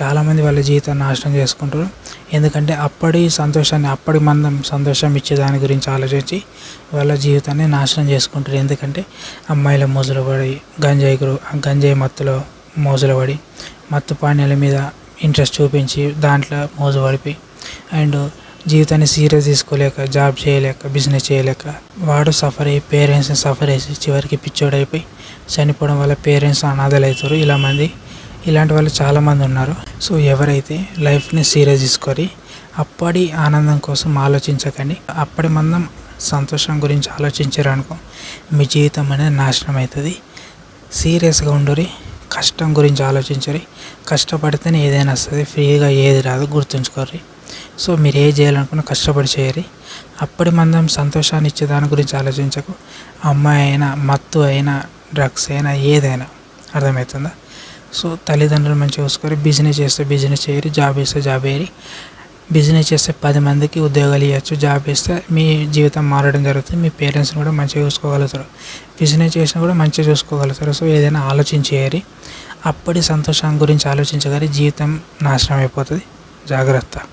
చాలామంది వాళ్ళ జీవితాన్ని నాశనం చేసుకుంటారు. ఎందుకంటే అప్పటి సంతోషాన్ని అప్పటి మందం సంతోషం ఇచ్చే దాని గురించి ఆలోచించి వాళ్ళ జీవితాన్ని నాశనం చేసుకుంటారు. ఎందుకంటే అమ్మాయిల మోజులు పడి గంజాయి గంజాయి మత్తులో మోజులు పడి మత్తు పానీయాల మీద ఇంట్రెస్ట్ చూపించి దాంట్లో మోజు పడిపోయి అండ్ జీవితాన్ని సీరియస్ తీసుకోలేక జాబ్ చేయలేక బిజినెస్ చేయలేక వాడు సఫర్ అయ్యి పేరెంట్స్ని సఫర్ చేసి చివరికి పిచ్చోడైపోయి చనిపోవడం వల్ల పేరెంట్స్ అనాథలు అవుతారు ఇలా మంది ఇలాంటి వాళ్ళు చాలామంది ఉన్నారు. సో ఎవరైతే లైఫ్ని సీరియస్ తీసుకొని అప్పటి ఆనందం కోసం ఆలోచించకండి. అప్పటి మందం సంతోషం గురించి ఆలోచించారు అనుకో మీ జీవితం అనేది నాశనం అవుతుంది. సీరియస్గా ఉండరి కష్టం గురించి ఆలోచించరి. కష్టపడితేనే ఏదైనా వస్తుంది ఫ్రీగా ఏది రాదు గుర్తుంచుకోర్రి. సో మీరు ఏ చేయాలనుకున్నా కష్టపడి చేయరి అప్పటి మందం సంతోషాన్ని ఇచ్చే దాని గురించి ఆలోచించకు. అమ్మాయి అయినా మత్తు అయినా డ్రగ్స్ అయినా ఏదైనా. అర్థమవుతుందా? సో తల్లిదండ్రులు మంచిగా చూసుకోరు బిజినెస్ చేస్తే బిజినెస్ చేయరు జాబ్ చేస్తే జాబ్ చేయరు. బిజినెస్ చేస్తే పది మందికి ఉద్యోగాలు ఇవ్వచ్చు జాబ్ చేస్తే మీ జీవితం మారడం జరుగుతుంది మీ పేరెంట్స్ని కూడా మంచిగా చూసుకోగలుగుతారు. బిజినెస్ చేసినా కూడా మంచిగా చూసుకోగలుగుతారు. సో ఏదైనా ఆలోచించేయాలి. అప్పటి సంతోషం గురించి ఆలోచించగానే జీవితం నాశనం అయిపోతుంది. జాగ్రత్త.